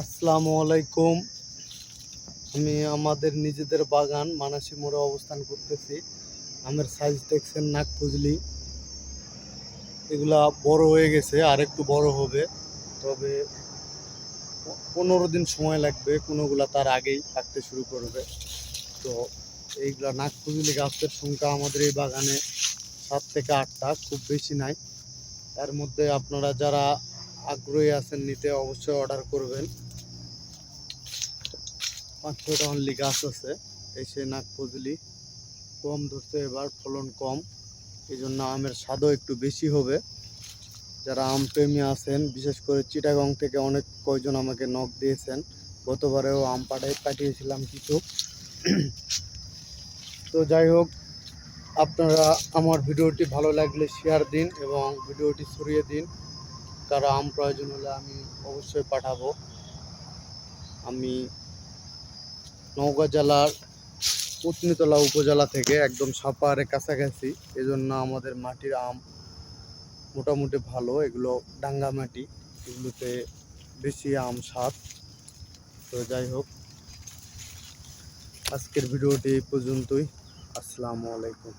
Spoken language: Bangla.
আসসালামু আলাইকুম। আমি আমাদের নিজেদের বাগান মানাসি মোড়ে অবস্থান করতেছি। আমের সাইজ দেখছেন নাক ফুজলি এগুলা বড় হয়ে গেছে, আর একটু বড় হবে। তবে পনেরো দিন সময় লাগবে, কোনোগুলা তার আগেই থাকতে শুরু করবে। তো এইগুলা নাক ফুজলি গাছের সংখ্যা আমাদের এই বাগানে সাত থেকে আটটা, খুব বেশি নাই। এর মধ্যে আপনারা যারা আগ্রহী আছেন নিতে অবশ্যই অর্ডার করবেন। পাঁচ ছটা অনলি গাছ আছে। এসে নাক ফজলি কম ধরছে এবার, ফলন কম। এই জন্য আমের স্বাদও একটু বেশি হবে। যারা আম প্রেমী আছেন, বিশেষ করে চিটাগং থেকে অনেক কয়জন আমাকে নখ দিয়েছেন। গতবারেও আম পাঠাই পাঠিয়েছিলাম কিছু। তো যাই হোক, আপনারা আমার ভিডিওটি ভালো লাগলে শেয়ার দিন এবং ভিডিওটি ছড়িয়ে দিন। কারও আম প্রয়োজন হলে আমি অবশ্যই পাঠাবো। আমি নওগাঁ জেলার পত্নীতলা উপজেলা থেকে একদম সাপারে কাছাকাছি। এজন্য আমাদের মাটির আম মোটামুটি ভালো। এগুলো ডাঙ্গা মাটি। এগুলোতে বেশি আম স্বাদ তো যাই হোক, আজকের ভিডিওটি এই পর্যন্তই। আসসালামু আলাইকুম।